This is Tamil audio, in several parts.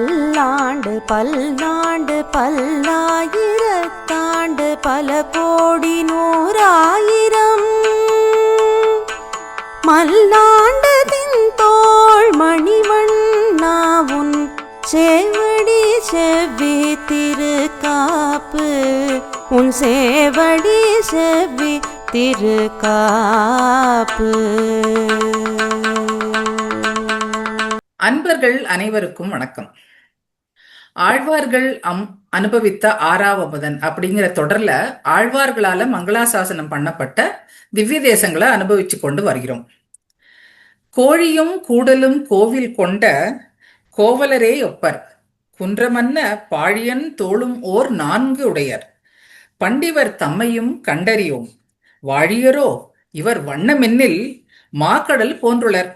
பல்லாண்டு பல்லாண்டு பல்லாயிரத்தாண்டு பல கோடி நூறாயிரம். மல்லாண்டு தின்தோள் மணிவண்ணாவுன் செவடி செவ்வி திருக்காப்பு. உன் சேவடி செவ்வி திருக்காப்பு. அன்பர்கள் அனைவருக்கும் வணக்கம். ஆழ்வார்கள் அம் அனுபவித்த ஆறாவமுதன் அப்படிங்கிற தொடர்ல ஆழ்வார்களால மங்களாசாசனம் பண்ணப்பட்ட திவ்ய தேசங்களை அனுபவிச்சு கொண்டு வருகிறோம். கோழியும் கூடலும் கோவில் கொண்ட கோவலரே ஒப்பர் குன்றமன்ன பாழியன் தோளும் ஓர் நான்கு உடையர். பண்டிவர் தம்மையும் கண்டறியோம். வாழியரோ இவர் வண்ணமென்னில் மாக்கடல் போன்றுளர்.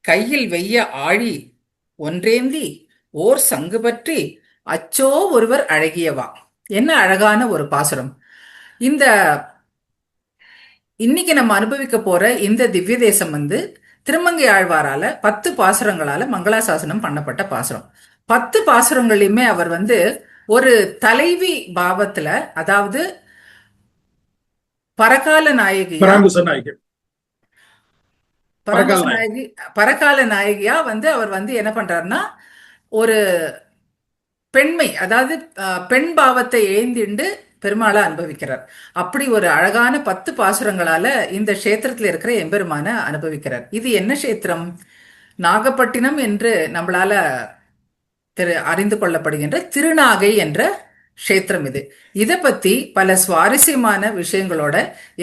கையில் வெய்ய ஆழி ஒன்றேந்தி ஓர் சங்கு பற்றி அச்சோ ஒருவர் அழகியவா? என்ன அழகான ஒரு பாசுரம். இந்த இன்னைக்கு நம்ம அனுபவிக்க போற இந்த திவ்ய தேசம் வந்து திருமங்கை ஆழ்வாரால பத்து பாசுரங்களால மங்களாசாசனம் பண்ணப்பட்ட பாசுரம். பத்து பாசுரங்களையுமே அவர் வந்து ஒரு தலைவி பாவத்துல அதாவது பரகால நாயகி. பரகால நாயகி பரகால நாயகியா வந்து அவர் வந்து என்ன பண்றாருன்னா ஒரு பெண்மை அதாவது பெண் பாவத்தை ஏந்திண்டு பெருமாளை அனுபவிக்கிறார். அப்படி ஒரு அழகான பத்து பாசுரங்களால இந்த கஷேத்திரத்தில் இருக்கிற எம்பெருமான அனுபவிக்கிறார். இது என்ன க்ஷேத்திரம்? நாகப்பட்டினம் என்று நம்மளால திரு அறிந்து கொள்ளப்படுகின்ற திருநாகை என்ற கஷேத்திரம் இது. இதை பத்தி பல சுவாரஸ்யமான விஷயங்களோட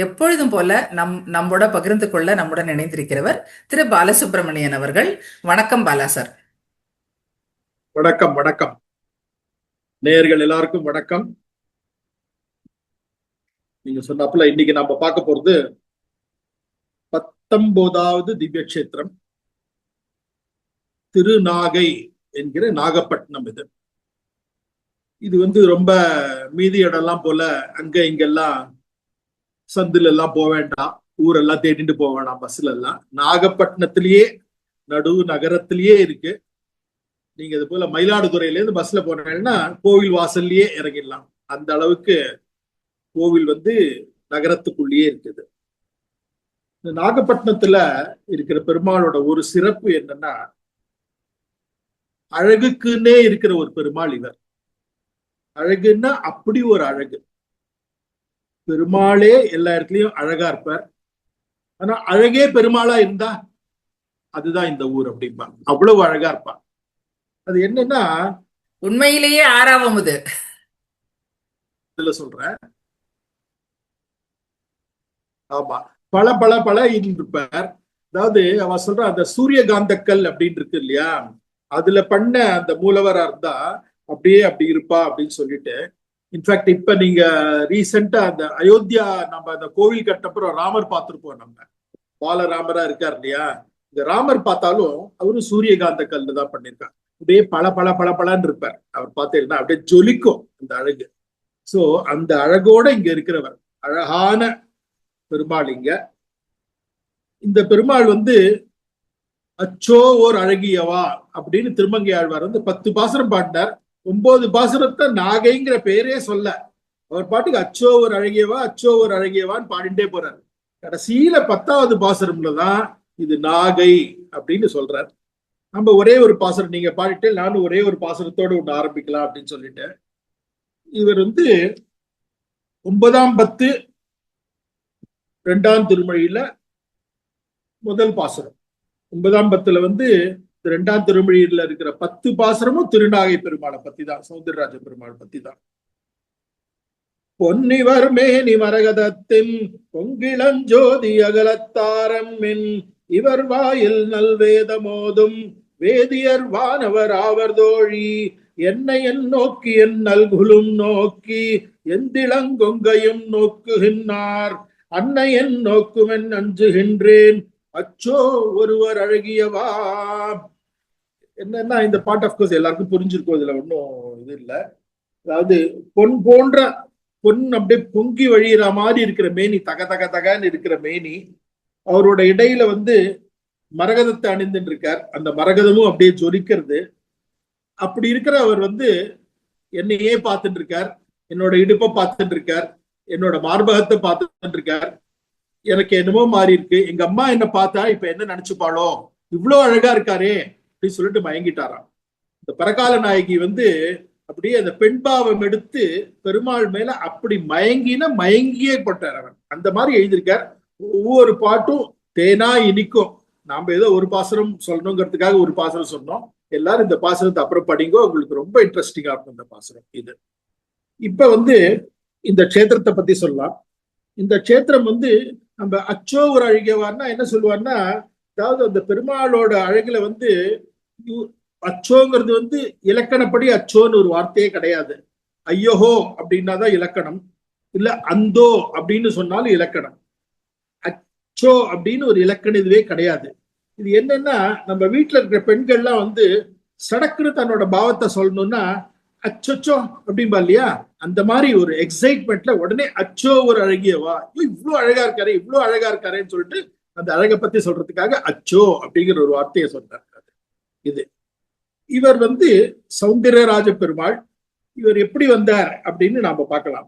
எப்பொழுதும் போல நம் நம்மோட பகிர்ந்து கொள்ள நம்முடன் இணைந்திருக்கிறவர் திரு பாலசுப்ரமணியன் அவர்கள். வணக்கம் பாலா சார். வணக்கம் வணக்கம். நேயர்கள் எல்லாருக்கும் வணக்கம். நீங்க சொன்னாப்புல இன்னைக்கு நம்ம பார்க்க போறது பத்தொன்பதாவது திவ்ய கஷேத்திரம் திருநாகை என்கிற நாகப்பட்டினம் இது. இது வந்து ரொம்ப மீதி இடம்லாம் போல அங்க இங்கெல்லாம் சந்துல எல்லாம் போக வேண்டாம். ஊரெல்லாம் தேடிட்டு போக வேண்டாம் பஸ்ல எல்லாம் நாகப்பட்டினத்திலேயே நடு நகரத்திலேயே இருக்கு. நீங்க இது போல மயிலாடுதுறையில இருந்து பஸ்ல போனீங்கன்னா கோவில் வாசல்லயே இறங்கிடலாம். அந்த அளவுக்கு கோவில் வந்து நகரத்துக்குள்ளேயே இருக்குது. இந்த நாகப்பட்டினத்துல இருக்கிற பெருமாளோட ஒரு சிறப்பு என்னன்னா அழகுக்குன்னே இருக்கிற ஒரு பெருமாள் இவர். அழகுன்னா அப்படி ஒரு அழகு. பெருமாளே எல்லா இடத்துலயும் அழகா இருப்பார். ஆனா அழகே பெருமாளா இருந்தா அதுதான் இந்த ஊர் அப்படிம்பா அவ்வளவு அழகா இருப்பான் அது என்னன்னா உண்மையிலேயே ஆறாவமுது இதுல சொல்றேன் ஆமா. பல பல பல இருப்பார் அதாவது அவ சொல்ற அந்த சூரியகாந்தக்கல் அப்படின்னு இருக்கு இல்லையா? அதுல பண்ண அந்த மூலவரா இருந்தா அப்படியே அப்படி இருப்பா அப்படின்னு சொல்லிட்டு. இன்ஃபேக்ட் இப்ப நீங்க ரீசெண்டா அந்த அயோத்தியா நம்ம அந்த கோவில் கட்டப்புறம் ராமர் பார்த்திருப்போம் நம்ம. பாலராமரா இருக்கார் இல்லையா? இந்த ராமர் பார்த்தாலும் அவரு சூரியகாந்த கல்லு தான் பண்ணிருக்கார். அப்படியே பல பல பல பலன்னு இருப்பார். அவர் பார்த்தீங்கன்னா அப்படியே ஜொலிக்கும் அந்த அழகு. சோ அந்த அழகோட இங்க இருக்கிறவர் அழகான பெருமாள் இங்க. இந்த பெருமாள் வந்து அச்சோ ஓர் அழகியவா? அப்படின்னு திருமங்கை ஆழ்வார் வந்து பத்து பாசுரம் பாடினார். ஒன்பது பாசுரத்தை நாகைங்கிற பேரே சொல்ல. அவர் பாட்டுக்கு அச்சோ ஒரு அழகியவா அச்சோ ஒரு அழகியவான்னு பாடிண்டே போறாரு. கடைசியில பத்தாவது பாசுரம்ல தான் இது நாகை அப்படின்னு சொல்றாரு. நம்ம ஒரே ஒரு பாசனம் நீங்க பாடிட்டு நானும் ஒரே ஒரு பாசனத்தோடு ஒண்ணு ஆரம்பிக்கலாம் அப்படின்னு சொல்லிட்டு இவர் வந்து ஒன்பதாம் பத்து ரெண்டாம் திருமொழியில முதல் பாசுரம் ஒன்பதாம் பத்துல வந்து ரெண்டாம் திருமொழியில இருக்கிற பத்து பாசுரமும் திருநாகை பெருமாளை பத்தி தான் சௌந்தரராஜ பெருமாள் பத்தி தான் பொன்னிவர் மேனி மரகதத்தின் பொங்கிளஞ்சோதி அகலத்தாரம் மின் இவர் வாயில் நல்வேதமோதும் வேதியர் வானவர் ஆவர் தோழி என்னை என் நோக்கி என் நல்குலும் நோக்கி எந்திளங்கொங்கையும் நோக்குகின்றார். அன்னை என் நோக்குமென் அஞ்சுகின்றேன். அச்சோ ஒருவர் அழகியவா? என்னன்னா இந்த பார்ட் ஆஃப் கோர்ஸ் எல்லாருக்கும் புரிஞ்சிருக்கும் இதுல ஒன்றும் இது இல்லை. அதாவது பொன் போன்ற பொன் அப்படியே பொங்கி வழியிற மாதிரி இருக்கிற மேனி தக தக தகன்னு இருக்கிற மேனி அவரோட இடையில வந்து மரகதத்தை அணிந்துட்டு இருக்கார் அந்த மரகதமும் அப்படியே ஜொலிக்கிறது. அப்படி இருக்கிற அவர் வந்து என்னையே பார்த்துட்டு இருக்கார் என்னோட இடுப்பை பார்த்துட்டு இருக்கார் என்னோட மார்பகத்தை பார்த்துட்டு இருக்கார் எனக்கு என்னமோ மாறி இருக்கு. எங்க அம்மா என்ன பார்த்தா இப்ப என்ன நினைச்சுப்பாளோ இவ்வளோ அழகா இருக்காரே அப்படின்னு சொல்லிட்டு மயங்கிட்டாராம். இந்த பரகால நாயகி வந்து அப்படியே அந்த பெண் பாவம் எடுத்து பெருமாள் மேல அப்படி மயங்கின மயங்கியே பட்டார் அவன். அந்த மாதிரி எழுதியிருக்கார். ஒவ்வொரு பாட்டும் தேனா இனிக்கும். நாம ஏதோ ஒரு பாசனம் சொல்லணுங்கிறதுக்காக ஒரு பாசனம் சொன்னோம். எல்லாரும் இந்த பாசனத்தை அப்புறம் படிங்கோ. உங்களுக்கு ரொம்ப இன்ட்ரெஸ்டிங்கா இருக்கும் இந்த பாசனம் இது. இப்ப வந்து இந்த க்ஷேத்திரத்தை பத்தி சொல்லலாம். இந்த க்ஷேத்திரம் வந்து நம்ம அச்சோ ஒரு அழகியவார்னா என்ன சொல்லுவார்னா அதாவது அந்த பெருமாளோட அழகுல வந்து அச்சோங்கிறது வந்து இலக்கணப்படி அச்சோன்னு ஒரு வார்த்தையே கிடையாது. ஐயோஹோ அப்படின்னா தான் இலக்கணம். இல்ல அந்தோ அப்படின்னு சொன்னாலும் இலக்கணம். அச்சோ அப்படின்னு ஒரு இலக்கண இதுவே கிடையாது. இது என்னன்னா நம்ம வீட்டுல இருக்கிற பெண்கள்லாம் வந்து சடக்குன்னு தன்னோட பாவத்தை சொல்லணும்னா அச்சோச்சோ அப்படின்பா இல்லையா? அந்த மாதிரி ஒரு எக்ஸைட்மெண்ட்ல உடனே அச்சோ ஒரு அழகியவா இவ்வளவு இவ்ளோ அழகா இருக்காரு இவ்ளோ அழகா இருக்காருன்னு சொல்லிட்டு அந்த அழகை பத்தி சொல்றதுக்காக அச்சோ அப்படிங்கிற ஒரு வார்த்தையை சொல்றாரு. இது. இவர் வந்து சௌந்தரராஜ பெருமாள். இவர் எப்படி வந்தார் அப்படின்னு நாம பார்க்கலாம்.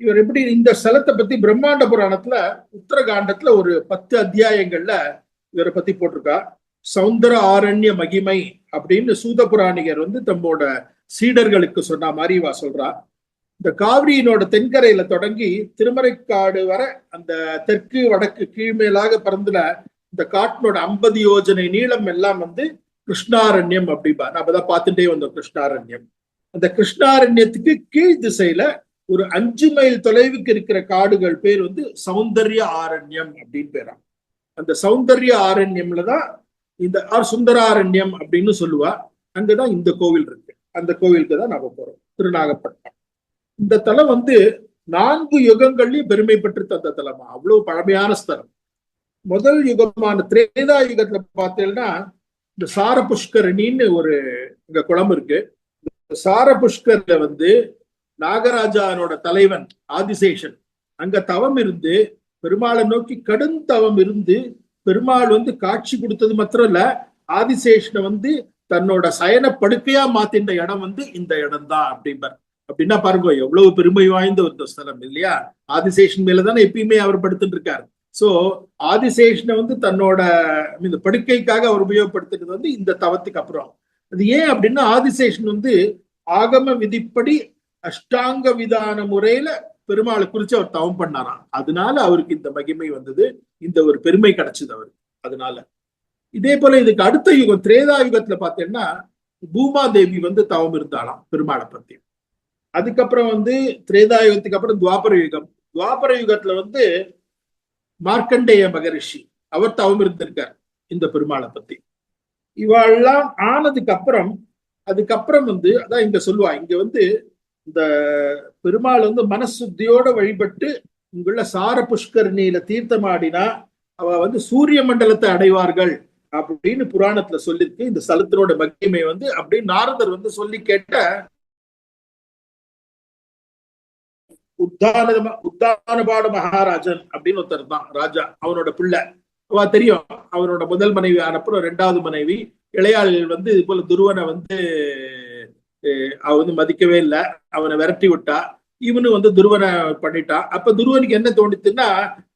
இவர் எப்படி இந்த ஸ்தலத்தை பத்தி பிரம்மாண்ட புராணத்துல உத்தரகாண்டத்துல ஒரு பத்து அத்தியாயங்கள்ல இவரை பத்தி போட்டிருக்கா? சௌந்தர ஆரண்ய மகிமை அப்படின்னு சூத புராணிகர் வந்து தம்மோட சீடர்களுக்கு சொன்ன மாதிரி இவா சொல்றா. இந்த காவிரியினோட தென்கரையில தொடங்கி திருமறைக்காடு வர அந்த தெற்கு வடக்கு கீழ்மேலாக பறந்துல இந்த காட்டினோட ஐம்பது யோஜனை நீளம் எல்லாம் வந்து கிருஷ்ணாரண்யம் அப்படிம்பா. நாம தான் பார்த்துட்டே வந்தோம் கிருஷ்ணாரண்யம். அந்த கிருஷ்ணாரண்யத்துக்கு கீழ் திசையில ஒரு அஞ்சு மைல் தொலைவுக்கு இருக்கிற காடுகள் பேர் வந்து சௌந்தர்ய ஆரண்யம் அப்படின்னு பேரா. அந்த சௌந்தர்ய ஆரண்யம்ல தான் இந்த ஆர் சுந்தராரண்யம் அப்படின்னு சொல்லுவா. அங்கதான் இந்த கோவில் இருக்கு. அந்த கோவிலுக்கு தான் நாம போறோம். திருநாகப்பட்டினம். இந்த தலம் வந்து நான்கு யுகங்கள்லயும் பெருமை பெற்று தந்த தலமா? அவ்வளவு பழமையான ஸ்தலம். முதல் யுகமான திரேதா யுகத்துல பார்த்தீங்கன்னா இந்த சார புஷ்கரணின்னு ஒரு இங்க குளம் இருக்கு. சார புஷ்கர்ல வந்து நாகராஜானோட தலைவன் ஆதிசேஷன். அங்க தவம் இருந்து பெருமாளை நோக்கி கடும் தவம் இருந்து பெருமாள் வந்து காட்சி கொடுத்தது மாத்திரம் இல்ல ஆதிசேஷனை வந்து தன்னோட சயன படுக்கையா மாத்தின்ற இடம் வந்து இந்த இடம் தான் அப்படிம்பார். அப்படின்னா பாருங்க எவ்வளவு பெருமை வாய்ந்த ஒரு ஸ்தலம் இல்லையா? ஆதிசேஷன் மேலதானே எப்பயுமே அவர் படுத்துட்டு இருக்காரு. சோ ஆதிசேஷனை வந்து தன்னோட இந்த படுக்கைக்காக அவர் உபயோகப்படுத்துறது வந்து இந்த தவத்துக்கு அப்புறம். அது ஏன் அப்படின்னா ஆதிசேஷன் வந்து ஆகம விதிப்படி அஷ்டாங்க விதான முறையில பெருமாளை குறிச்சு அவர் தவம் பண்ணாராம். அதனால அவருக்கு இந்த மகிமை வந்தது. இந்த ஒரு பெருமை கிடைச்சது அவருக்கு. அதனால. இதே போல இதுக்கு அடுத்த யுகம் திரேதா யுகத்துல பாத்தீங்கன்னா பூமா தேவி வந்து தவம் இருந்தாலாம் பெருமாளை பத்தி. அதுக்கப்புறம் வந்து திரேதா யுகத்துக்கு அப்புறம் துவாபர யுகம். துவாபர யுகத்துல வந்து மார்க்கண்டேய மகரிஷி அவர் தவம் இருந்திருக்கார் இந்த பெருமாளை பத்தி. இவாள்லாம் ஆனதுக்கு அப்புறம் அதுக்கப்புறம் வந்து அதான் இங்க சொல்லுவா இங்க வந்து இந்த பெருமாள் வந்து மனசுத்தியோட வழிபட்டு இங்குள்ள சார புஷ்கரணியில தீர்த்தமாடினா அவ வந்து சூரிய மண்டலத்தை அடைவார்கள் அப்படின்னு புராணத்துல சொல்லிருக்கு. இந்த ஸ்தலத்தினோட மகிமை வந்து அப்படின்னு நாரதர் வந்து சொல்லி கேட்ட உத்தான உத்தானபாடு மகாராஜன் அப்படின்னு ஒருத்தர் தான் ராஜா அவனோட பிள்ளை. அவ தெரியும் அவனோட முதல் மனைவி ஆனப்புறம் ரெண்டாவது மனைவி. இளையாள் வந்து இது போல துருவனை வந்து அவ வந்து மதிக்கவே இல்லை. அவனை விரட்டி விட்டா. இவனு வந்து துருவனை பண்ணிட்டான் அப்ப துருவனுக்கு என்ன தோணுச்சுன்னா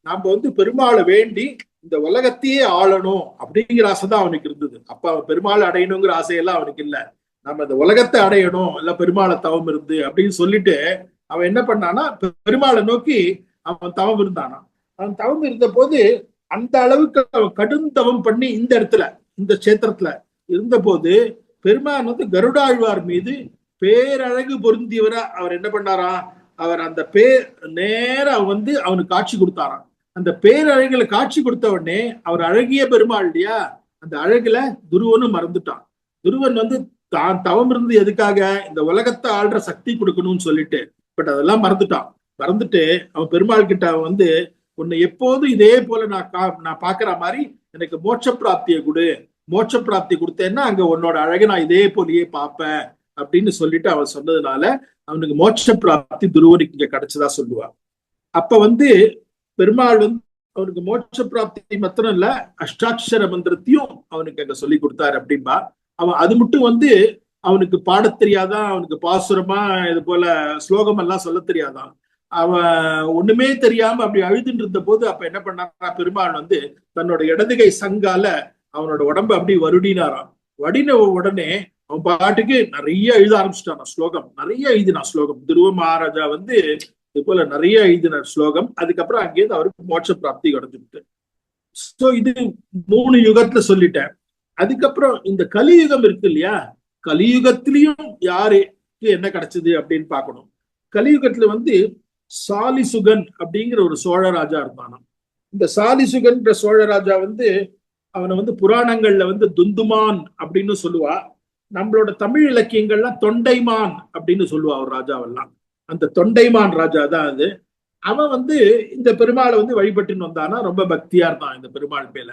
நாம வந்து பெருமாளை வேண்டி இந்த உலகத்தையே ஆளணும் அப்படிங்கிற ஆசை தான் அவனுக்கு இருந்தது. அப்ப அவன் பெருமாளை அடையணுங்கிற ஆசையெல்லாம் அவனுக்கு இல்ல. நம்ம இந்த உலகத்தை அடையணும் இல்ல பெருமாளை தவம் இருந்து அப்படின்னு சொல்லிட்டு அவன் என்ன பண்ணானா பெருமாளை நோக்கி அவன் தவம் இருந்தானாம். அவன் தவம் இருந்த போது அந்த அளவுக்கு அவன் கடும் தவம் பண்ணி இந்த இடத்துல இந்த கஷேத்திரத்துல இருந்தபோது பெருமான் வந்து கருடாழ்வார் மீது பேரழகு பொருந்தியவரை அவர் என்ன பண்ணாராம் அவர் அந்த பேர் நேர வந்து அவனுக்கு காட்சி கொடுத்தாராம். அந்த பேரழகுல காட்சி கொடுத்த உடனே அவர் அழகிய பெருமாள் இல்லையா? அந்த அழகுல துருவனும் மறந்துட்டான். துருவன் வந்து தான் தவம் இருந்து எதுக்காக இந்த உலகத்தை ஆள்ற சக்தி கொடுக்கணும்னு சொல்லிட்டு பட் அதெல்லாம் மறந்துட்டான். மறந்துட்டு அவன் பெருமாள் கிட்ட அவன் வந்து உன்னை எப்போதும் இதே போல நான் கா நான் பாக்குற மாதிரி எனக்கு மோட்ச பிராப்தியை கொடு. மோட்ச பிராப்தி கொடுத்தேன்னா அங்க உன்னோட அழகை நான் இதே போலயே பார்ப்பேன் அப்படின்னு சொல்லிட்டு அவன் சொன்னதுனால அவனுக்கு மோட்ச பிராப்தி துருவனுக்கு இங்க கிடைச்சதா சொல்லுவான் அப்ப வந்து பெருமாள் வந்து அவனுக்கு மோட்ச பிராப்தி மாத்திரம் இல்ல அஷ்டாட்சர மந்திரத்தையும் அவனுக்கு அங்க சொல்லி கொடுத்தாரு அப்படின்பா அவன் அது மட்டும் வந்து அவனுக்கு பாடத் தெரியாதான் அவனுக்கு பாசுரமா இது போல ஸ்லோகம் எல்லாம் சொல்ல தெரியாதான் அவன் ஒண்ணுமே தெரியாம அப்படி அழுதுட்டு இருந்த போது அப்ப என்ன பண்ணா பெருமாள் வந்து தன்னோட இடதுகை சங்கால அவனோட உடம்பு அப்படி வருடினாராம். வடின உடனே அவன் பாட்டுக்கு நிறைய எழுத ஆரம்பிச்சிட்டான் ஸ்லோகம். நிறைய எழுதினான் ஸ்லோகம். துருவ மகாராஜா வந்து இது போல நிறைய எழுதின ஸ்லோகம். அதுக்கப்புறம் அங்கேயிருந்து அவருக்கு மோட்ச பிராப்தி கிடைச்சிட்டு. சோ இது மூணு யுகத்துல சொல்லிட்டேன். அதுக்கப்புறம் இந்த கலியுகம் இருக்கு இல்லையா? கலியுகத்திலையும் யாருக்கு என்ன கிடைச்சது அப்படின்னு பாக்கணும் கலியுகத்துல வந்து சாலிசுகன் அப்படிங்கிற ஒரு சோழ ராஜா இருந்தானாம். இந்த சாலிசுகன்ற சோழ ராஜா வந்து அவனை வந்து புராணங்கள்ல வந்து துந்துமான் அப்படின்னு சொல்லுவா. நம்மளோட தமிழ் இலக்கியங்கள்லாம் தொண்டைமான் அப்படின்னு சொல்லுவா அவர் ராஜாவெல்லாம். அந்த தொண்டைமான் ராஜா தான் அது. அவன் வந்து இந்த பெருமாளை வந்து வழிபட்டுன்னு வந்தானா ரொம்ப பக்தியா இருந்தான் இந்த பெருமாள் மேல.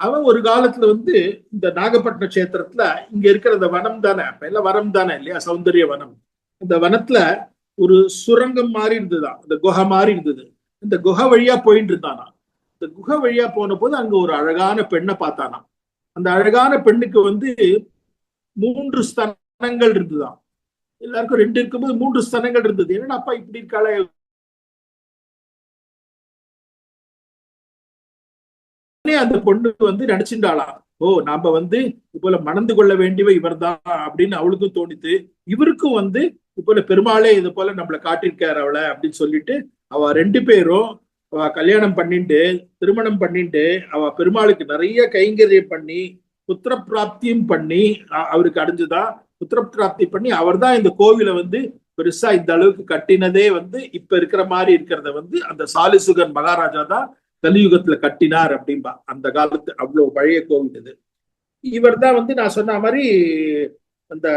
அவன் ஒரு காலத்துல வந்து இந்த நாகப்பட்டினம் கஷேத்திரத்துல இங்க இருக்கிற அந்த வனம் தானே அப்ப எல்லாம் வனம் தானே இல்லையா? சௌந்தரிய வனம். இந்த வனத்துல ஒரு சுரங்கம் மாதிரி இருந்ததுதான் இந்த குகை மாதிரி இருந்தது. இந்த குகை வழியா போயிட்டு இருந்தானா. இந்த குகை வழியா போன போது அங்க ஒரு அழகான பெண்ணை பார்த்தானாம். அந்த அழகான பெண்ணுக்கு வந்து மூன்று ஸ்தனங்கள் இருந்துதான் எல்லாருக்கும் ரெண்டு இருக்கும்போது மூன்று ஸ்தனங்கள் இருந்தது. என்னடா அப்பா இப்படி இருக்காளே? அந்த பொண்ணு வந்து நினைச்சுட்டாளாம் ஓ நாம வந்து இப்போல மணந்து கொள்ள வேண்டியவ இவர்தான் அப்படின்னு அவளுக்கும் தோணித்து இவருக்கும் வந்து இப்போல பெருமாளே இது போல நம்மள காட்டியிருக்காரு அவளை அப்படின்னு சொல்லிட்டு அவ ரெண்டு பேரும் அவ கல்யாணம் பண்ணிட்டு திருமணம் பண்ணிட்டு அவ பெருமாளுக்கு நிறைய கைங்கரியம் பண்ணி புத்திர பிராப்தியும் பண்ணி அவருக்கு அடைஞ்சுதான் புத்திர பிராப்தி பண்ணி அவர் தான் இந்த கோவிலை வந்து பெருசா இந்த அளவுக்கு கட்டினதே வந்து இப்ப இருக்கிற மாதிரி இருக்கிறத வந்து அந்த சாலிசுகன் மகாராஜா தான் கலியுகத்துல கட்டினார் அப்படின்பா அந்த காலத்து அவ்வளவு பழைய கோவில் இது. இவர் தான் வந்து நான் சொன்ன மாதிரி அந்த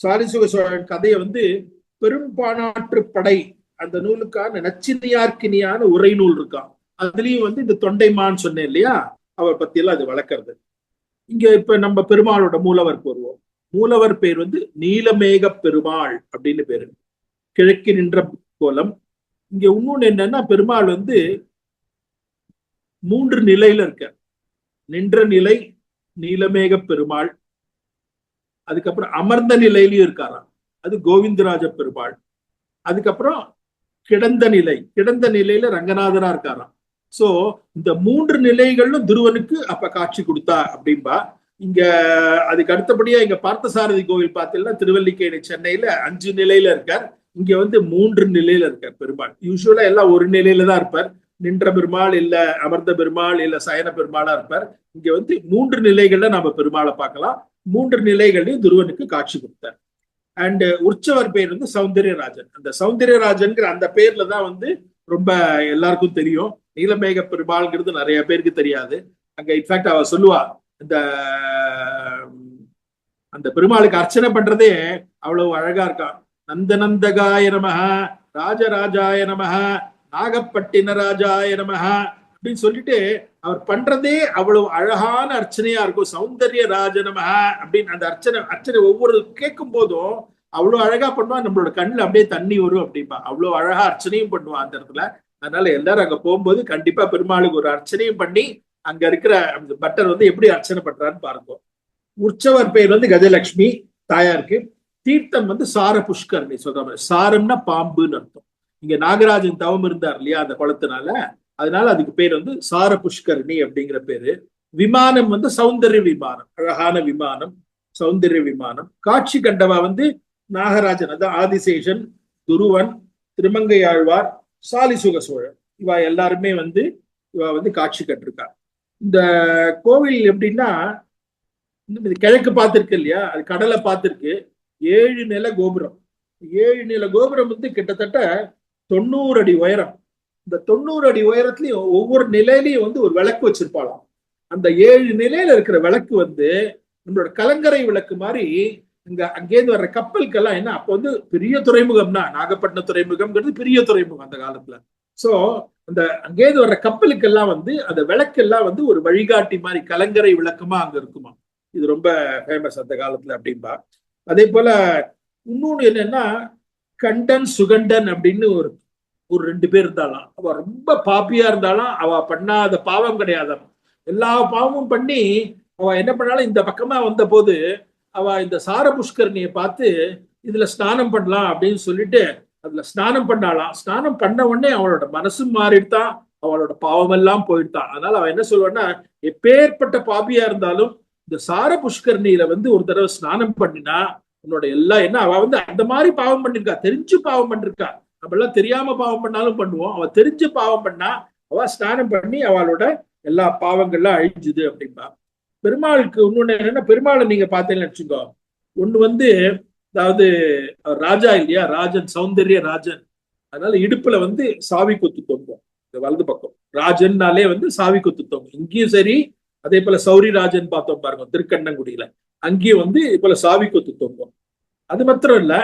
சாலிசுக சோழன் கதையை வந்து பெரும்பானாற்று படை அந்த நூலுக்கான நச்சினியார்க்கினியான உரை நூல் இருக்கான் அதுலயும் வந்து இந்த தொண்டைமான்னு சொன்னேன் இல்லையா? அவர் பத்தி எல்லாம் அது வளர்க்கறது. இங்க இப்ப நம்ம பெருமாளோட மூலவர் வருவோம் மூலவர் பேர் வந்து நீலமேக பெருமாள் அப்படின்னு பேரு. கிழக்கு நின்ற கோலம். இங்க இன்னொன்னு என்னன்னா பெருமாள் வந்து மூன்று நிலையில இருக்க நின்ற நிலை நீலமேக பெருமாள். அதுக்கப்புறம் அமர்ந்த நிலையிலயும் இருக்காராம். அது கோவிந்தராஜ பெருமாள். அதுக்கப்புறம் கிடந்த நிலை கிடந்த நிலையில ரங்கநாதரா இருக்காராம். சோ இந்த மூன்று நிலைகளும் துருவனுக்கு அப்ப காட்சி கொடுத்தா அப்படின்பா இங்க அதுக்கு அடுத்தபடியா இங்க பார்த்தசாரதி கோவில் பார்த்தீங்கன்னா திருவல்லிக்கேணி சென்னையில அஞ்சு நிலையில இருக்கார். இங்க வந்து மூன்று நிலையில இருக்கார் பெருமாள். யூஸ்வலா எல்லாம் ஒரு நிலையில தான் இருப்பார். நின்ற பெருமாள் இல்ல அமர்ந்த பெருமாள் இல்ல சயன பெருமாளா இருப்பார். இங்க வந்து மூன்று நிலைகள்ல நம்ம பெருமாளை பார்க்கலாம். மூன்று நிலைகளையும் துருவனுக்கு காட்சி கொடுத்தார். அண்ட் uh, உற்சவர் பேர் வந்து சௌந்தர்யராஜன். அந்த சௌந்தர்யராஜன்கிற அந்த பேர்ல தான் வந்து ரொம்ப எல்லாருக்கும் தெரியும். நீலமேக பெருமாள்ங்கிறது நிறைய பேருக்கு தெரியாது. அங்க இன்ஃபேக்ட் அவ சொல்லுவா இந்த அந்த பெருமாளுக்கு அர்ச்சனை பண்றதே அவ்வளவு அழகா இருக்கான் நந்தநந்தகாய நமக ராஜராஜாய நமக நாகப்பட்டின ராஜாய அப்படின்னு சொல்லிட்டு அவர் பண்றதே அவ்வளவு அழகான அர்ச்சனையா இருக்கும். சௌந்தர்ய ராஜ அப்படின்னு அந்த அர்ச்சனை அர்ச்சனை ஒவ்வொரு கேட்கும் போதும் அவ்வளவு அழகா பண்ணுவா நம்மளோட கண்ணுல அப்படியே தண்ணி வரும் அப்படிம்பா. அவ்வளவு அழகா அர்ச்சனையும் பண்ணுவா அந்த இடத்துல. அதனால எல்லாரும் அங்க போகும்போது கண்டிப்பா பெருமாளுக்கு ஒரு அர்ச்சனையும் பண்ணி அங்க இருக்கிற அந்த பட்டர் வந்து எப்படி அர்ச்சனை பண்றான்னு பாருங்க. உற்சவர் பெயர் வந்து கஜலட்சுமி தாயாருக்கு. தீர்த்தம் வந்து சார புஷ்கரணி சொல்ற மாதிரி. சாரம்னா பாம்புன்னு அர்த்தம். இங்க நாகராஜன் தவம் இருந்தார் இல்லையா அந்த குளத்தினால? அதனால அதுக்கு பேர் வந்து சார புஷ்கரணி அப்படிங்கிற பேரு. விமானம் வந்து சௌந்தர்ய விமானம் அழகான விமானம் சௌந்தர்ய விமானம். காட்சி கண்டவா வந்து நாகராஜன் அதான் ஆதிசேஷன் துருவன் திருமங்கையாழ்வார் சாலிசுக சோழன். இவா எல்லாருமே வந்து இவா வந்து காட்சி கண்டிருக்கா இந்த கோவில் எப்படின்னா கிழக்கு பார்த்துருக்கு இல்லையா? அது கடலை பார்த்துருக்கு. ஏழு நில கோபுரம். ஏழு நில கோபுரம் வந்து கிட்டத்தட்ட தொண்ணூறு அடி உயரம். இந்த தொண்ணூறு அடி உயரத்துலயும் ஒவ்வொரு நிலையிலையும் வந்து ஒரு விளக்கு வச்சிருப்பாளாம். அந்த ஏழு நிலையில இருக்கிற விளக்கு வந்து நம்மளோட கலங்கரை விளக்கு மாதிரி இங்க அங்கேருந்து வர்ற கப்பலுக்கெல்லாம் என்ன அப்ப வந்து பெரிய துறைமுகம்னா நாகப்பட்டினம் துறைமுகம்ங்கிறது பெரிய துறைமுகம் அந்த காலத்துல. சோ அந்த அங்கேருந்து வர்ற கப்பலுக்கெல்லாம் வந்து அந்த விளக்கெல்லாம் வந்து ஒரு வழிகாட்டி மாதிரி கலங்கரை விளக்கமா அங்க இருக்குமா இது ரொம்ப ஃபேமஸ் அந்த காலத்துல அப்படின்பா அதே போல இன்னொன்னு என்னன்னா கண்டன் சுகண்டன் அப்படின்னு ஒரு ஒரு ரெண்டு பேர் இருந்தாலாம். அவ ரொம்ப பாப்பியா இருந்தாலும். அவ பண்ணாத பாவம் கிடையாதாம். எல்லா பாவமும் பண்ணி அவ என்ன பண்ணாலும் இந்த பக்கமா வந்த போது அவ இந்த சார புஷ்கரணியை பார்த்து இதுல ஸ்நானம் பண்ணலாம் அப்படின்னு சொல்லிட்டு அதுல ஸ்நானம் பண்ணாலாம் ஸ்நானம் பண்ண உடனே அவளோட மனசும் மாறிடுதான். அவளோட பாவம் எல்லாம் போயிடுதான். அதனால அவன் என்ன சொல்லுவான்னா எப்பேற்பட்ட பாபியா இருந்தாலும் இந்த சார புஷ்கரணியில வந்து ஒரு தடவை ஸ்நானம் பண்ணினா உன்னோட எல்லாம் என்ன அவ வந்து அந்த மாதிரி பாவம் பண்ணிருக்கா. தெரிஞ்சு பாவம் பண்ணிருக்கா. நம்ம எல்லாம் தெரியாம பாவம் பண்ணாலும் பண்ணுவோம். அவ தெரிஞ்சு பாவம் பண்ணா அவ ஸ்நானம் பண்ணி அவளோட எல்லா பாவங்கள்லாம் அழிஞ்சுது அப்படின்பா பெருமாளுக்கு இன்னொன்னு என்னன்னா பெருமாளை நீங்க பார்த்தீங்கன்னு வச்சுக்கோ ஒண்ணு வந்து அதாவது ராஜா இல்லையா? ராஜன் சௌந்தர்ய ராஜன். அதனால இடுப்புல வந்து சாவி கொத்து தொங்கும். இந்த வலது பக்கம். ராஜன்னாலே வந்து சாவி கொத்து தொங்கும். இங்கேயும் சரி அதே போல சௌரி ராஜன் பார்த்தோம் பாருங்க திருக்கண்ணங்குடியில. அங்கேயும் வந்து இப்போல சாவி கொத்து தொங்கும். அது மாத்திரம் இல்ல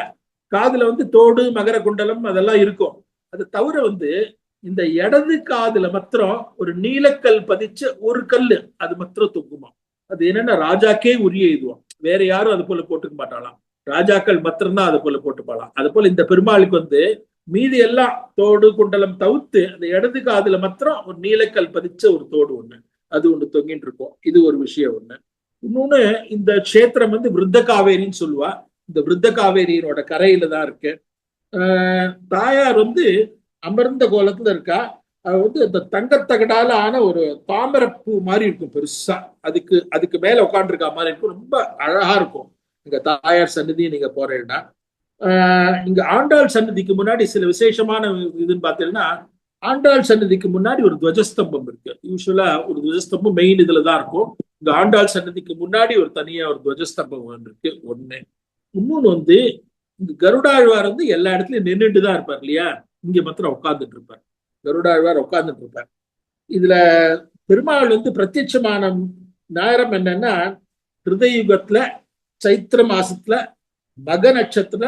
காதுல வந்து தோடு மகர குண்டலம் அதெல்லாம் இருக்கும். அது தவிர வந்து இந்த இடது காதுல மாத்திரம் ஒரு நீலக்கல் பதிச்ச ஒரு கல்லு அது மாத்திரம் தொங்குமா? அது என்னன்னா ராஜாக்கே உரிய இதுவாம் வேற யாரும் அது போல போட்டுக்க மாட்டாளாம். ராஜாக்கள் மாத்திரம்தான் அது போல போட்டுப்பாளாம். அது போல இந்த பெருமாளுக்கு வந்து மீதி எல்லாம் தோடு குண்டலம் தவிர்த்து அந்த இடது காதுல மாத்திரம் ஒரு நீலக்கல் பதிச்ச ஒரு தோடு ஒண்ணு. அது ஒண்ணு தொங்கிட்டு இருக்கும். இது ஒரு விஷயம் ஒண்ணு. இன்னொன்னு இந்த க்ஷேத்திரம் வந்து விருத்த காவேரின்னு சொல்லுவா. இந்த விருத்த காவேரியினோட கரையில தான் இருக்கு. ஆஹ் தாயார் வந்து அமர்ந்த கோலத்துல இருக்கா? அது வந்து இந்த தங்கத்தகடால ஆன ஒரு தாமரப்பூ மாதிரி இருக்கும் பெருசா. அதுக்கு அதுக்கு மேல உட்காந்துருக்கா மாதிரி இருக்கும். ரொம்ப அழகா இருக்கும். இங்க தாயார் சன்னதி நீங்க போறீங்கன்னா ஆஹ் இங்க ஆண்டாள் சன்னதிக்கு முன்னாடி சில விசேஷமான இதுன்னு பார்த்தீங்கன்னா ஆண்டாள் சன்னதிக்கு முன்னாடி ஒரு துவஜஸ்தம்பம் இருக்கு. யூஸ்வலா ஒரு துவஜஸ்தம்பம் மெயின் இதுல தான் இருக்கும். இந்த ஆண்டாள் சன்னதிக்கு முன்னாடி ஒரு தனியா ஒரு துவஜஸ்தம்பம் இருக்கு. ஒண்ணு. இன்னொன்னு வந்து இங்க கருடாழ்வார் வந்து எல்லா இடத்துலயும் நின்றுட்டு தான் இருப்பார் இல்லையா? இங்க மாத்திரம் உட்கார்ந்துட்டு இருப்பார். கருடாழ்வார் உட்கார்ந்துட்டு இருப்பார். இதுல பெருமாள் வந்து பிரத்யட்சமான நேரம் என்னன்னா ஹிருதயுகத்துல சைத்திர மாசத்துல மக நட்சத்திர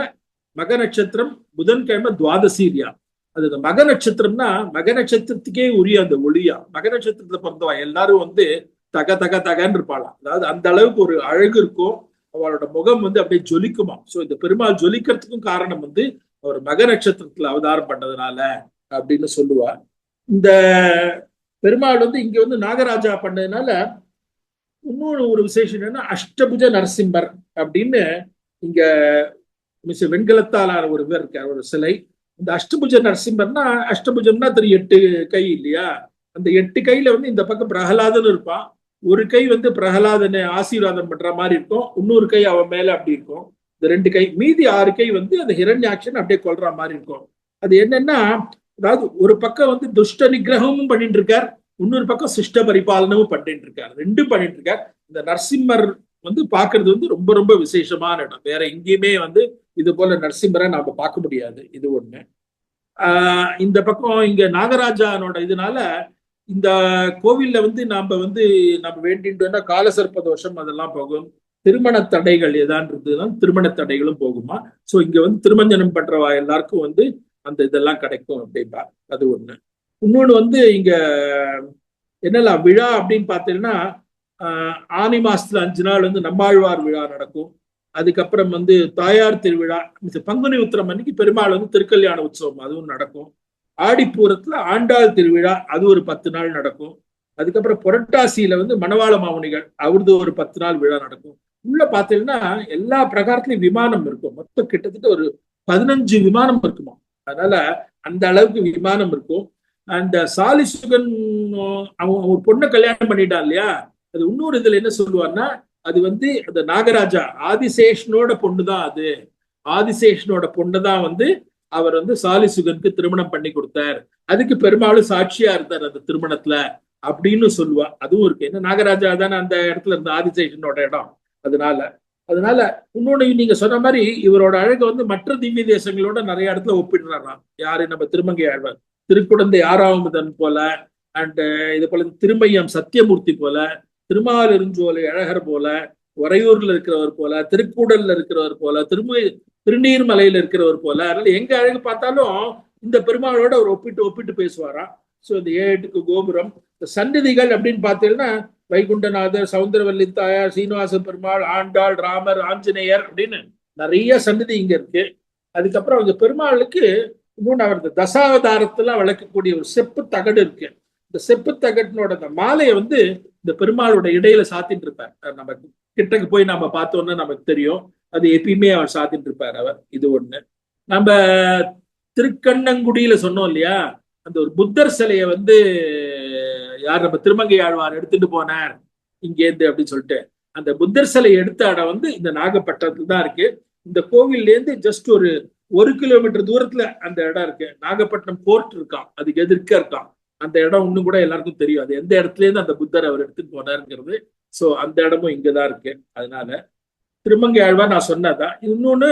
மக நட்சத்திரம் புதன்கிழமை துவாதசீரியா அது இந்த மக நட்சத்திரம்னா மக நட்சத்திரத்துக்கே உரிய அந்த ஒளியா? மக நட்சத்திரத்தை பிறந்தவா எல்லாரும் வந்து தக தக தகன்னு இருப்பாளாம். அதாவது அந்த அளவுக்கு ஒரு அழகு இருக்கும். அவளோட முகம் வந்து அப்படியே ஜொலிக்குமா? சோ இந்த பெருமாள் ஜொலிக்கிறதுக்கும் காரணம் வந்து அவர் மக நட்சத்திரத்துல அவதாரம் பண்ணதுனால அப்படின்னு சொல்லுவா. இந்த பெருமாள் வந்து இங்க வந்து நாகராஜா பண்ணதுனால இன்னொரு ஒரு விசேஷம் என்னன்னா அஷ்டபுஜ நரசிம்மர் அப்படின்னு இங்க மிஸ் வெண்கலத்தாலான ஒரு பேர் இருக்கார் ஒரு சிலை. இந்த அஷ்டபுஜ நரசிம்மர்னா அஷ்டபுஜம்னா திரு எட்டு கை இல்லையா? அந்த எட்டு கையில வந்து இந்த பக்கம் பிரகலாதன் இருப்பான். ஒரு கை வந்து பிரகலாதனை ஆசீர்வாதம் பண்ற மாதிரி இருக்கும். இன்னொரு கை அவன் மேல அப்படி இருக்கும். இந்த ரெண்டு கை மீதி ஆறு கை வந்து அந்த ஹிரண்யாட்சன் அப்படியே கொள்ற மாதிரி இருக்கும். அது என்னன்னா அதாவது ஒரு பக்கம் வந்து துஷ்ட நிகிரகமும் பண்ணிட்டு இருக்கார் இன்னொரு பக்கம் சிஷ்ட பரிபாலனமும் பண்ணிட்டு இருக்கார். ரெண்டும் பண்ணிட்டு இருக்கார். இந்த நரசிம்மர் வந்து பாக்குறது வந்து ரொம்ப ரொம்ப விசேஷமான இடம். வேற எங்கேயுமே வந்து இது போல நரசிம்மரை நாம பார்க்க முடியாது. இது ஒண்ணு. ஆஹ் இந்த பக்கம் இங்க நாகராஜானோட இதனால இந்த கோவில்ல வந்து நாம வந்து நம்ம வேண்டிட்டோம்னா காலசர்ப்ப தோஷம் அதெல்லாம் போகும். திருமண தடைகள் ஏதான் இருந்ததுன்னா திருமண தடைகளும் போகுமா? சோ இங்க வந்து திருமஞ்சனம் பண்றவா எல்லாருக்கும் வந்து அந்த இதெல்லாம் கிடைக்கும் அப்படின்பா அது ஒண்ணு. இன்னொன்னு வந்து இங்க என்னலாம் விழா அப்படின்னு பார்த்தீங்கன்னா ஆஹ் ஆனி மாசத்துல அஞ்சு நாள் வந்து நம்மாழ்வார் விழா நடக்கும். அதுக்கப்புறம் வந்து தாயார் திருவிழா பங்குனி உத்திரம் அன்னைக்கு பெருமாள் வந்து திருக்கல்யாண உற்சவம் அதுவும் நடக்கும். ஆடிப்பூரத்துல ஆண்டாள் திருவிழா அது ஒரு பத்து நாள் நடக்கும். அதுக்கப்புறம் புரட்டாசியில வந்து மணவாள மாமுனிகள் அவரது ஒரு பத்து நாள் விழா நடக்கும். உள்ள பாத்தீங்கன்னா எல்லா பிரகாரத்திலயும் விமானம் இருக்கும். மொத்தம் கிட்டத்தட்ட ஒரு பதினஞ்சு விமானம் இருக்குமா? அதனால அந்த அளவுக்கு விமானம் இருக்கும். அந்த சாலிசுகன் அவன் ஒரு பொண்ணை கல்யாணம் பண்ணிட்டான் இல்லையா? அது இன்னொரு இதுல என்ன சொல்லுவான்னா அது வந்து அந்த நாகராஜா ஆதிசேஷனோட பொண்ணு தான் அது. ஆதிசேஷனோட பொண்ணு தான் வந்து அவர் வந்து சாலிசுகனுக்கு திருமணம் பண்ணி கொடுத்தார். அதுக்கு பெரும்பாலும் சாட்சியா இருந்தார் அந்த திருமணத்துல அப்படின்னு சொல்லுவா. அதுவும் இருக்கு. என்ன நாகராஜா தானே அந்த இடத்துல இருந்த ஆதிசேஷனோட இடம். அதனால அதனால இன்னொன்னு நீங்க சொன்ன மாதிரி இவரோட அழகை வந்து மற்ற திவ்ய தேசங்களோட நிறைய இடத்துல ஒப்பிடுறாராம். யாரு? நம்ம திருமங்கை ஆழ்வார். திருக்குடந்தை ஆறாவதன் போல அண்ட் இது போல திருமையம் சத்தியமூர்த்தி போல திருமாலிருஞ்சோலை அழகர் போல உறையூர்ல இருக்கிறவர் போல திருக்கூடல்ல இருக்கிறவர் போல திரும திருநீர்மலையில இருக்கிறவர் போல அதனால எங்க அழகு பார்த்தாலும் இந்த பெருமாளோட அவர் ஒப்பிட்டு ஒப்பிட்டு பேசுவாராம் சோ இந்த ஏட்டுக்கு கோபுரம் இந்த சந்ததிகள் அப்படின்னு பார்த்தீங்கன்னா வைகுண்டநாதர் சவுந்தரவல்லி தாயார் சீனிவாச பெருமாள் ஆண்டாள் ராமர் ஆஞ்சநேயர் அப்படின்னு நிறைய சந்ததி இங்க இருக்கு. அதுக்கப்புறம் அந்த பெருமாளுக்கு இன்னொன்று அவர் இந்த தசாவதாரத்துல வளர்க்கக்கூடிய ஒரு செப்பு தகடு இருக்கு. இந்த செப்பு தகட்டினோட அந்த மாலையை வந்து இந்த பெருமாளோட இடையில சாத்திட்டு இருப்பார். நம்ம கிட்டக்கு போய் நம்ம பார்த்தோம்னா நமக்கு தெரியும். அது எப்பயுமே அவர் சாத்திட்டு இருப்பார் அவர். இது ஒண்ணு. நம்ம திருக்கண்ணங்குடியில சொன்னோம் இல்லையா? அந்த ஒரு புத்தர் சிலையை வந்து யார் நம்ம திருமங்கை ஆழ்வார் எடுத்துட்டு போனார். இங்கேருந்து அப்படின்னு சொல்லிட்டு. அந்த புத்தர் சிலை எடுத்த இடம் வந்து இந்த நாகப்பட்டினத்துல தான் இருக்கு. இந்த கோவில்ல இருந்து ஜஸ்ட் ஒரு ஒரு கிலோமீட்டர் தூரத்துல அந்த இடம் இருக்கு. நாகப்பட்டினம் போர்ட் இருக்கான் அதுக்கு எதிர்க்க இருக்கான் அந்த இடம் இன்னும் கூட எல்லாருக்கும் தெரியும். அது எந்த இடத்துல இருந்து அந்த புத்தர் அவர் எடுத்துட்டு போனாருங்கிறது. சோ அந்த இடமும் இங்கதான் இருக்கு. அதனால திருமங்கை ஆழ்வார் நான் சொன்னதான் இன்னொன்னு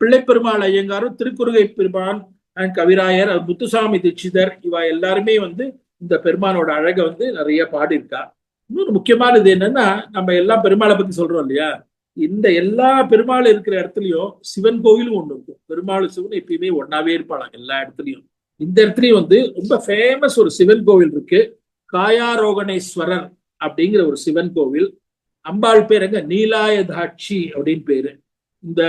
பிள்ளைப்பெருமாள் ஐயங்காரும் திருக்குறுகை பெருமான் அண்ட் கவிராயர் முத்துசாமி தீட்சிதர் இவ எல்லாருமே வந்து இந்த பெருமானோட அழகை வந்து நிறைய பாடியிருக்கா. இன்னொரு முக்கியமானது என்னன்னா நம்ம எல்லாம் பெருமாளை பத்தி சொல்றோம் இல்லையா? இந்த எல்லா பெருமாள் இருக்கிற இடத்துலயும் சிவன் கோவிலும் ஒண்ணு இருக்கும். பெருமாள் சிவன் எப்பயுமே ஒன்னாவே இருப்பாளாம் எல்லா இடத்துலயும். இந்த இடத்துலயும் வந்து ரொம்ப ஃபேமஸ் ஒரு சிவன் கோவில் இருக்கு. காயாரோகணேஸ்வரர் அப்படிங்கிற ஒரு சிவன் கோவில். அம்பாள் பேர் எங்க? நீலாயதாட்சி அப்படின்னு பேரு. இந்த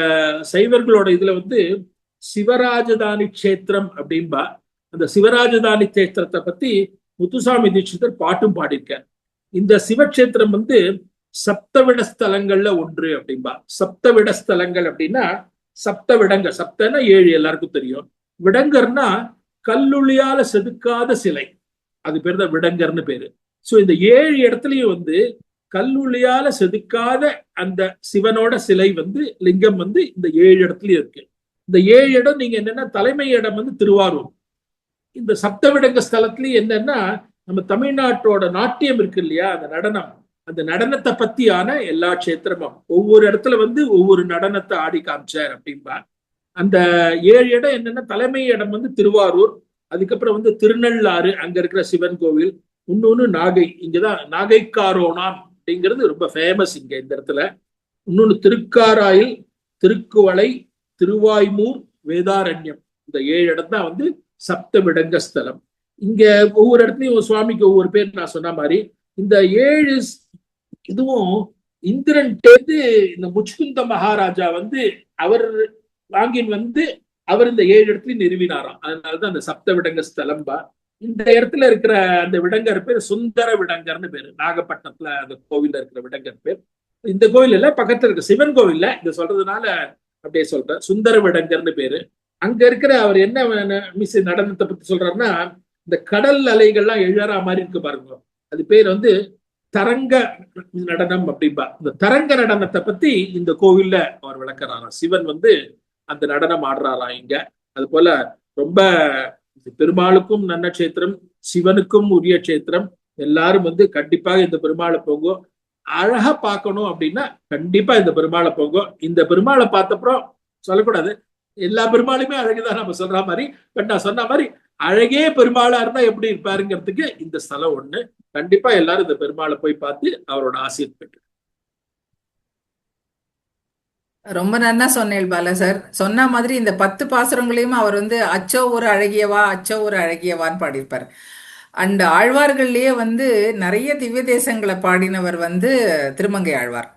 சைவர்களோட இதுல வந்து சிவராஜதானி கஷேத்திரம் அப்படின்பா. அந்த சிவராஜதானி கஷேத்திரத்தை பத்தி முத்துசாமி தீட்சிதர் பாட்டும் பாடியிருக்கார். இந்த சிவக்ஷேத்திரம் வந்து சப்தவிட ஸ்தலங்கள்ல ஒன்று அப்படின்பா. சப்தவிட ஸ்தலங்கள் அப்படின்னா சப்த விடங்க சப்தன்னா ஏழு எல்லாருக்கும் தெரியும். விடங்கர்னா கல்லுளியால செதுக்காத சிலை. அது பேர் தான் விடங்கர்னு பேரு. சோ இந்த ஏழு இடத்துலயும் வந்து கல்லுளியால செதுக்காத அந்த சிவனோட சிலை வந்து லிங்கம் வந்து இந்த ஏழு இடத்துலயும் இருக்கு. இந்த ஏழு இடம் நீங்க என்னன்னா தலைமை இடம் வந்து திருவாரூர். இந்த சப்தவிடங்க ஸ்தலத்துலயும் என்னன்னா நம்ம தமிழ்நாட்டோட நாட்டியம் இருக்கு இல்லையா அந்த நடனம். அந்த நடனத்தை பத்தியான எல்லா கஷேத்திரமும். ஒவ்வொரு இடத்துல வந்து ஒவ்வொரு நடனத்தை ஆடி காமிச்சார் அப்படின்பா அந்த ஏழு இடம் என்னன்னா தலைமை இடம் வந்து திருவாரூர் அதுக்கப்புறம் வந்து திருநள்ளாறு அங்க இருக்கிற சிவன் கோவில் இன்னொன்னு நாகை இங்கதான் நாகைக்காரோணாம் அப்படிங்கிறது ரொம்ப ஃபேமஸ் இங்க இந்த இடத்துல. இன்னொன்னு திருக்காராயில் திருக்குவளை திருவாய்மூர் வேதாரண்யம். இந்த ஏழு இடம் தான் வந்து சப்தவிடங்க ஸ்தலம் இங்க ஒவ்வொரு இடத்துலயும் சுவாமிக்கு ஒவ்வொரு பேர் நான் சொன்ன மாதிரி இந்த ஏழு இதுவும் இந்திரன் இந்த முச்சுகுந்த மகாராஜா வந்து அவர் வாங்கின் வந்து அவர் இந்த ஏழு இடத்துலையும் நிறுவினாராம். அதனாலதான் அந்த சப்த விடங்க ஸ்தலம்பா. இந்த இடத்துல இருக்கிற அந்த விடங்கர் பேர் சுந்தர விடங்கர்னு பேரு. நாகப்பட்டினத்துல அந்த கோவில்ல இருக்கிற விடங்கர் பேர். இந்த கோவில் இல்ல பக்கத்துல இருக்க சிவன் கோவில்ல இத சொல்றதுனால அப்படியே சொல்றேன். சுந்தர விடங்கர்னு பேரு. அங்க இருக்கிற அவர் என்ன மிஸ் நடனத்தை பத்தி சொல்றாருன்னா இந்த கடல் அலைகள்லாம் எழறா மாதிரி இருக்கு பாருங்க. அது பேர் வந்து தரங்க நடனம் அப்படின்பா இந்த தரங்க நடனத்தை பத்தி இந்த கோவில்ல அவர் விளக்குறாராம். சிவன் வந்து அந்த நடனம் ஆடுறாராம் இங்க. அது போல ரொம்ப பெருமாளுக்கும் நல்ல கஷேத்திரம் சிவனுக்கும் உரிய கஷேத்திரம். எல்லாரும் வந்து கண்டிப்பாக இந்த பெருமாளை போங்கோ. அழகா பார்க்கணும் அப்படின்னா கண்டிப்பா இந்த பெருமாளை போங்கோ. இந்த பெருமாளை பார்த்தப்புறம் சொல்லக்கூடாது. எல்லா பெருமாளுமே அழகுதான் நம்ம சொல்ற மாதிரி. பட் நான் சொன்ன மாதிரி அழகே பெருமாளா இருந்தா எப்படி இருப்பாருங்கிறதுக்கு இந்த ஸ்தலம் ஒண்ணு. கண்டிப்பா எல்லாரும் இந்த பெருமாளை போய் பார்த்து அவரோட ஆசீர் பெற்று ரொம்ப நன்னா சொன்னேன் பால சார். சொன்ன மாதிரி இந்த பத்து பாசுரங்களையும் அவர் வந்து அச்சோ ஒரு அழகியவா அச்சோ ஒரு அழகியவான்னு பாடியிருப்பார். அண்ட் ஆழ்வார்கள்லயே வந்து நிறைய திவ்ய தேசங்களை பாடினவர் வந்து திருமங்கை ஆழ்வார்.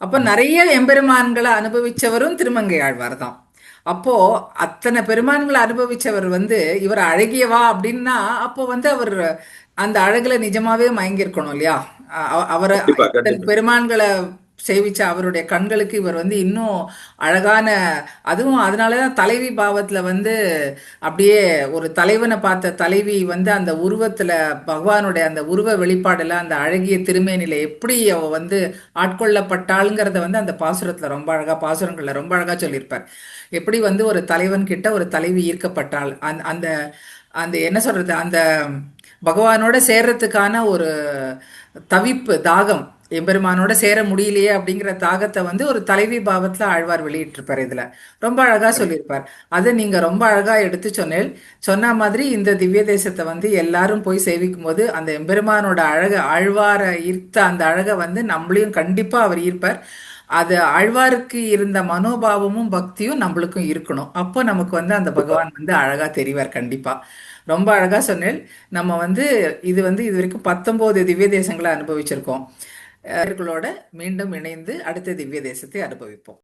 அப்போ நிறைய எம்பெருமான்களை அனுபவிச்சவரும் திருமங்கை ஆழ்வார் தான். அப்போ அத்தனை பெருமான்களை அனுபவிச்சவர் வந்து இவர் அழகியவா அப்படின்னா அப்போ வந்து அவர் அந்த அழகுல நிஜமாவே மயங்கியிருக்கணும் இல்லையா? அவரை பெருமான்களை சேவிச்ச அவருடைய கண்களுக்கு இவர் வந்து இன்னும் அழகான அதுவும் அதனாலதான் தலைவி பாவத்துல வந்து அப்படியே ஒரு தலைவனை பார்த்த தலைவி வந்து அந்த உருவத்துல பகவானுடைய அந்த உருவ வெளிப்பாடுல அந்த அழகிய திருமேனில எப்படி அவ வந்து ஆட்கொள்ளப்பட்டாளுங்கிறத வந்து அந்த பாசுரத்துல ரொம்ப அழகா பாசுரங்கள்ல ரொம்ப அழகா சொல்லியிருப்பார். எப்படி வந்து ஒரு தலைவன் கிட்ட ஒரு தலைவி ஈர்க்கப்பட்டாள். அந்த அந்த அந்த என்ன சொல்றது அந்த பகவானோட சேர்றதுக்கான ஒரு தவிப்பு தாகம் எம்பெருமானோட சேர முடியலையே அப்படிங்கிற தாகத்தை வந்து ஒரு தலைவி பாவத்துல ஆழ்வார் வெளியிட்டிருப்பார் இதுல. ரொம்ப அழகா சொல்லியிருப்பார். அதை நீங்க ரொம்ப அழகா எடுத்து சொன்னேன். சொன்ன மாதிரி இந்த திவ்ய தேசத்தை வந்து எல்லாரும் போய் சேவிக்கும் போது அந்த எம்பெருமானோட அழக ஆழ்வார ஈர்த்த அந்த அழகை வந்து நம்மளையும் கண்டிப்பா அவர் ஈர்ப்பார். அது ஆழ்வாருக்கு இருந்த மனோபாவமும் பக்தியும் நம்மளுக்கும் இருக்கணும். அப்போ நமக்கு வந்து அந்த பகவான் வந்து அழகா தெரிவார் கண்டிப்பா. ரொம்ப அழகா சொன்னேன். நம்ம வந்து இது வந்து இது வரைக்கும் பத்தொன்பது திவ்ய தேசங்களை அனுபவிச்சிருக்கோம். மீண்டும் இணைந்து அடுத்த திவ்ய தேசத்தை அனுபவிப்போம்.